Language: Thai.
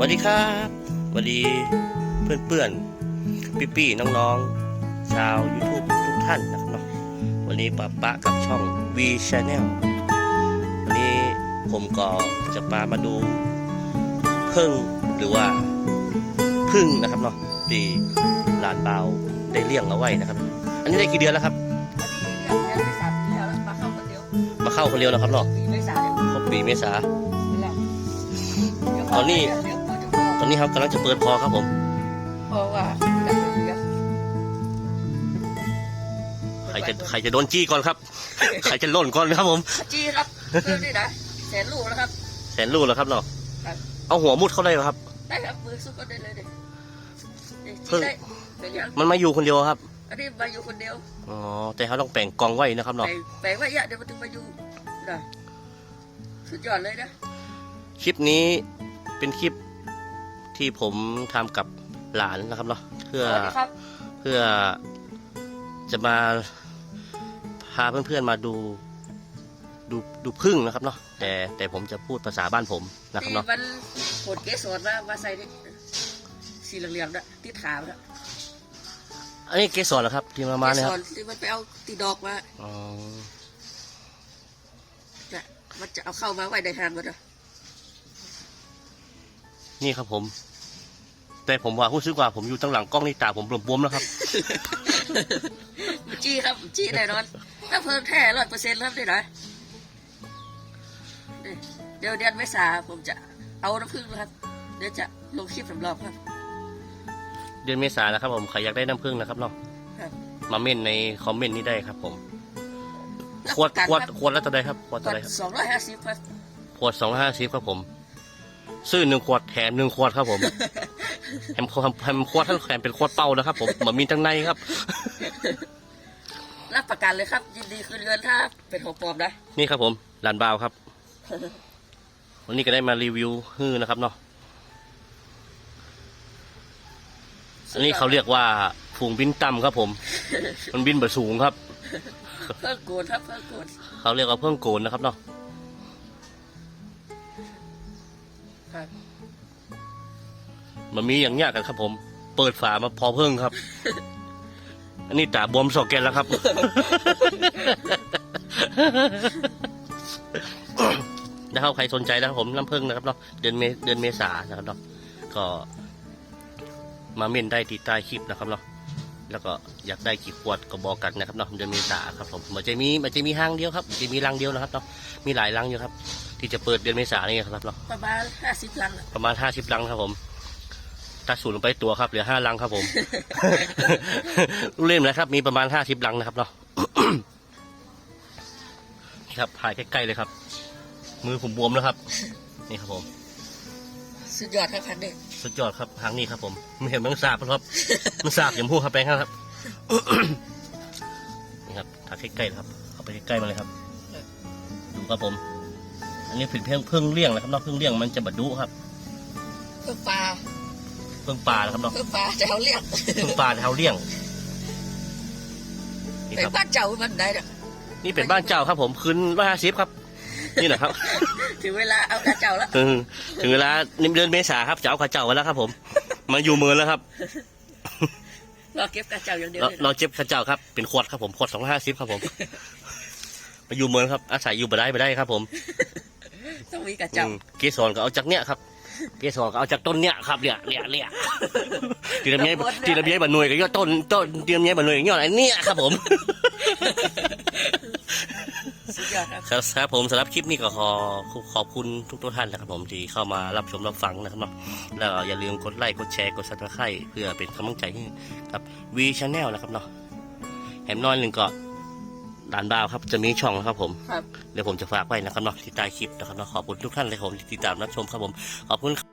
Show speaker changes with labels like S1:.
S1: วัสดีครับสวัสดีเพื่อนเพื่อนๆพี่ๆน้องๆ ชาว YouTube ทุกท่านนะครับเนาะวันนี้ปะปะกับช่อง V Channel วันนี้ผมก็จะพามาดูพึ่งหรือว่าพึ่งนะครับเนาะที่ลานเบาได้เลี้ยงเอาไว้นะครับ อันนี้ได้กี่เดือนแล้วครับมาเข้าคนเดียวแล้วครับเนาะครบปีเมษาตอนนี้ ตอนนี้ครับกำลังจะเปิดพอครับผม
S2: เพราะว่า
S1: ใครจะใครจะโดนจี้ก่อนครับ ใครจะหล่นก่อนครับผม
S2: จีครับเพื่อนนี่นะแสนลูกนะครับ
S1: แสนลูกแล้วครับเนาะ
S2: ครับ
S1: เอาหัวมุดเข้าได้เหรอครับ
S2: ได้ครับมือสู้ก็ได้เลยเด็ก
S1: เพิ่ง
S2: ได้เป็นยัง
S1: มันมาอยู่คนเดียวครับ
S2: อันนี้มาอยู่คนเดียว
S1: อ๋อ แต่เขาต้องแปลงกองไว้นะครับ
S2: ไป
S1: เนาะ
S2: ไปว่าเยอะเดี๋ยวมันถึงมาอยู่ได้สุดยอดเลยนะ
S1: คลิปนี้เป็นคลิป ที่ผมทำกับหลานนะครับเนาะเพื่อ
S2: สวัสดีครับ
S1: เพื่อจะมาพาเพื่อนๆมาดูดูดูพึ่งนะครับเนาะแต่แต่ผมจะพูดภาษาบ้านผมนะครับ
S2: ที่
S1: เนาะ
S2: มันผลเกสรมามาใส่นี่สีเหลืองๆนะที่ถามนะ
S1: อันนี้เกสรเหรอครับ ที่มามาเนี่ย
S2: เก
S1: ค
S2: ส
S1: รับ
S2: รที่มันไปเอาตีดอกมา
S1: อ๋อ
S2: น่ะมันจะเอาเข้ามาไว้ในหางมันนะ
S1: นี่ครับผม แต่ผมว่ารู้สึกว่าผมอยู่ตั้งหลังกล้องนี่ตาผมบวมๆแล้วครับ
S2: จีครับ จีแน่นอน ถ้าเพิ่มแท้ร้อยเปอร์เซ็นต์ครับได้ไหนนี่เดี๋ยวเดือนเมษาผมจะเอาน้ำผึ้งนะครับ เดี๋ยวจะลงคลิปสำรองครับ
S1: เดือนเมษาแล้วครับผมใครอยากได้น้ำผึ้งนะครับเนาะ
S2: ครับ
S1: มาเม่นในคอมเมนต์นี้ได้ครับ ผม
S2: รับ
S1: ขวด
S2: ประกัน
S1: ขวด
S2: ครับ
S1: ขวดละเท่าไหรครับขวด
S2: ข
S1: เท่าว
S2: ด
S1: ไหรครับ
S2: สองร้อยห้าสิบครับ
S1: ขวดสองห้าสิบครับผม ซื้อหนึ่งขวดแถมหนึ่งขวดครับผมแถมแถมขวดท่านแถมเป็นขวดเป่านะครับ ผมมามีทั้งในครับ
S2: รับประกันเลยครับ ยินดีคืนเงินถ้าเป็นของปลอมนะ
S1: นี่ครับผมลานบาวครับ วันนี้ก็ได้มารีวิวฮื้อนะครับเนาะอันนี้เขาเรียกว่าฝูงบินต่ำครับผม มันบินแบบสูงครับ
S2: เพิ่มโกนครับเพิ่มโกน
S1: เขาเรียกว่าเพิ่งโกนนะครับเนาะ
S2: ครับ
S1: มันมีอย่างเงี้ยกันครับ ผม เปิดฝามาพอเพิ่งครับ อันนี้ตาบวมสอกแกนแล้วครับ นะครับใครสนใจนะครับผมน้ำผึ้งนะครับเนาะเดือนเมเดือนเมษานะครับเนาะก็ มาเม่นได้ที่ใต้คลิปนะครับเนาะ แล้วก็อยากได้กี่ขวดก็บอกกันนะครับเนาะเดือนเมษาครับผมมันจะมีมันจะมีห้างเดียวครับมันจะมีรังเดียวนะครับเนาะมีหลายรังอยู่ครับ ที่จะเปิดเดือนเมษานี่ครับเนาะ
S2: ประมาณห้าสิบลังอะ
S1: ประมาณห้าสิบลังครับผมถ้าสูญลงไปตัวครับเหลือห้าลังครับผมลูกเล่นนะครับ มีประมาณห้าสิบลังนะครับเนาะนี่ครับถ่ายใกล้ๆเลยครับ มือผมบวมแล้วครับ นี่ครับผม
S2: สุดยอดครับพันเด็ก
S1: สุดยอดครับทางนี้ครับผมไม่เห็นมันสาบครับมันสาบอย่างพูดครับแปลงครับนี่ครับถ่ายใกล้ๆนะครับเอาไปใกล้ๆมาเลยครับ ดูครับผม อันนี้เป็นเพิ่งเพิ่งเลี้ยงนะครับเนอกเพิ่งเลี้ยงมันจะบดดุครับ
S2: เพิ่มปลา
S1: เพิ่งปลานะครับเนาะ
S2: เพิ่มปลาจะเอาเรียก
S1: เพิ่งปลาเท้าเลี้ยงนี่
S2: ไป
S1: ครับ
S2: บ้านเจ้ามันได้นะ
S1: นี่เป็นบ้านเจ้าครับผมคืนร้อยห้าสิบครับ นี่นะครับ
S2: ถึงเวลาเอากระเจ้าแล้ว
S1: เออถึงเวลาเดือนเมษาครับจะเอาข้าเจ้าไว้แล้วครับ ผม มาอยู่เมืองแล้วครับ
S2: รอเก็บกระเจ้าอย่างเดียว
S1: เรา
S2: เลย
S1: เราเจ็บข้าเจ้าครับ เป็นขวดครับผมขวดสองห้าสิบครับผมมาอยู่เมืองครับ อาศัยอยู่บ่ได้บ่ได้ครับ ผม
S2: ต้องมีกระเจ้า
S1: อืมเกสรก็เอาจากเนี้ยครับเกสรก็เอาจากต้นเนี้ยครับเนี่ยเนี่ยเนี่ยทีละเมียทีละเมียบันหน่วยก็ยอดต้นต้นทีละเมียบันหน่วยก็ยอดไอ้เนี่ยครับผม
S2: สุดยอดครับ
S1: ครับครับผมสำหรับคลิปนี้ก็ขอขอบคุณทุกทุกท่านนะครับผมที่เข้ามารับชมรับฟังนะครับเนาะแล้วก็อย่าลืมกดไลค์กดแชร์กดซับสไครต์เพื่อเป็นกำลังใจให้กับ V Channel นะครับเนาะแหมน้อยหนึ่งก็ด่านดาวครับจะมีช่องนะครับผม
S2: ครับ
S1: เดี๋ยวผมจะฝากไว้นะครับเนาะที่ใต้คลิปนะครับเนาะขอบคุณทุกท่านเลยครับผมที่ติดตามรับชมครับผมขอบคุณ